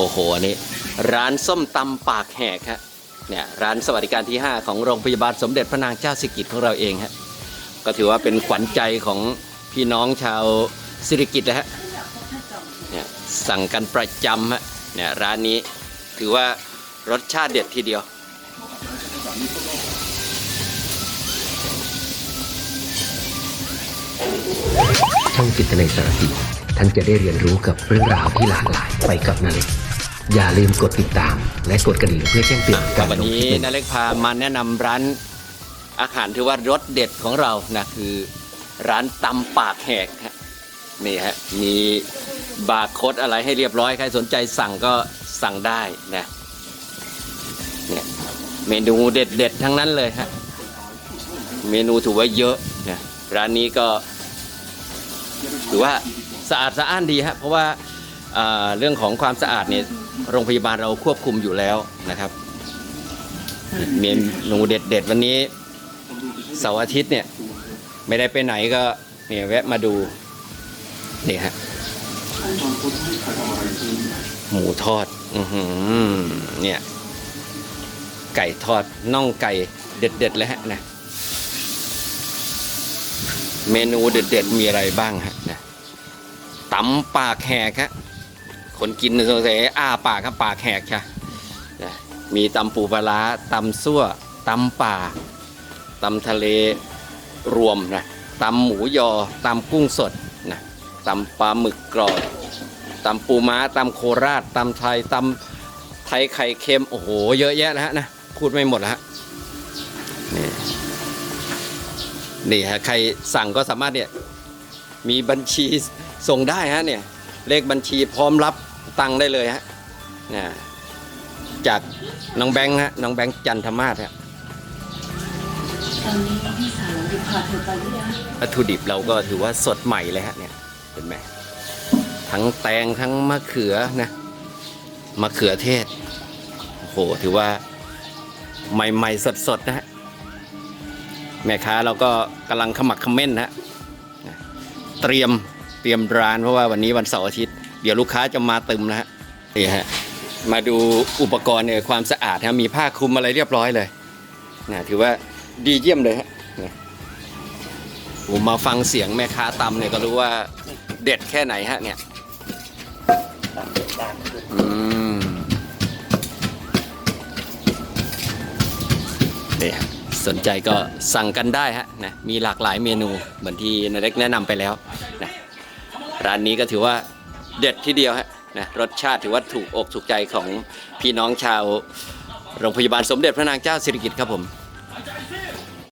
อ้โหอันนี้ ร้านส้มตำปากแหกฮะเนี่ยร้านสวัสดิการที่ 5 ของโรงพยาบาลสมเด็จพระนางเจ้าสิริกิติ์ของเราเองฮะก็ถือว่าเป็นขวัญใจของพี่น้องชาวสิริกิติ์นะฮะเนี่ยสั่งกันประจำฮะเนี่ยร้านนี้ถือว่ารสชาติเด็ดทีเดียวช่องจิตในสารพีท่านจะได้เรียนรู้กับเรื่องราวที่หลากหลายไปกับนาเล็ก อย่าลืมกดติดตาม และกดกระดิ่งเพื่อแจ้งเตือนการวันลงนี้คลิปใหม่นาเล็กพามาแนะนำร้านอาหารถือว่ารสเด็ดของเรานะคือร้านตำปากแหกฮะนี่ฮะมีบาร์โค้ดอะไรให้เรียบร้อยใครสนใจสั่งก็สั่งได้นะเนี่ยเมนูเด็ดๆทั้งนั้นเลยฮะเมนูถือว่าเยอะนะร้านนี้ก็ ถือว่าสะอาดสะอ้านดีฮะเพราะว่า เรื่องของความสะอาดเนี่ยโรงพยาบาลเราควบคุมอยู่แล้วนะครับเมนูเด็ดๆวันนี้เสาร์อาทิตย์เนี่ยไม่ได้ไปไหนก็เนี่ยแวะมาดูนี่ฮะหมูทอดอือหือเนี่ย ไก่ทอดน่องไก่เด็ดๆเลยฮะนะเมนูเด็ดๆมีอะไรบ้างฮะนะตำปากแหกฮะ คนกินสงสัยอ้าปากครับปากแหกใช่ะมีตำปูปลาตำซั่วตำป่าตำทะเลรวมนะตำหมูยอตำกุ้งสดนะตำปลาหมึกกรอบตำปูม้าตำโคราชตำไทยตำไทยไข่เค็มโอ้โหเยอะแยะนะฮะนะพูดไม่หมดแล้วฮะนี่นี่ฮะใครสั่งก็สามารถเนี่ยมีบัญชีส่งได้ฮะเนี่ยเลขบัญชีพร้อมรับ ตังค์ได้เลยฮะเนี่ยจากน้องแบงค์ฮะน้องแบงค์จันทมาศฮะตอนนี้พี่สาวจะพาเธอไปหรือยังวัตถุดิบเราก็ถือว่าสดใหม่เลยฮะเนี่ยเห็นไหมทั้งแตงทั้งมะเขือนะมะเขือเทศโอ้โหถือว่าใหม่ๆสดๆนะฮะแม่ค้าเราก็กำลังขมักเขม้นนะฮะเตรียมเตรียมร้านเพราะว่าวันนี้วันเสาร์อาทิตย์ เดี๋ยวลูกค้าจะมาตึมนะฮะนี่ฮะมาดูอุปกรณ์เนี่ยความสะอาดนะมีผ้าคลุมอะไรเรียบร้อยเลยนะถือว่าดีเยี่ยมเลยฮะผมมาฟังเสียงแม่ค้าตำเนี่ยก็รู้ว่าเด็ดแค่ไหนฮะเนี่ยอืมนี่สนใจก็สั่งกันได้ฮะนะมีหลากหลายเมนูเหมือนที่นเล็กแนะนำไปแล้วนะร้านนี้ก็ถือว่า เด็ดที่เดียวฮะนะรสชาติถือว่าถูกอกถูกใจของพี่น้องชาวโรงพยาบาลสมเด็จพระนางเจ้าสิริกิติ์ครับผม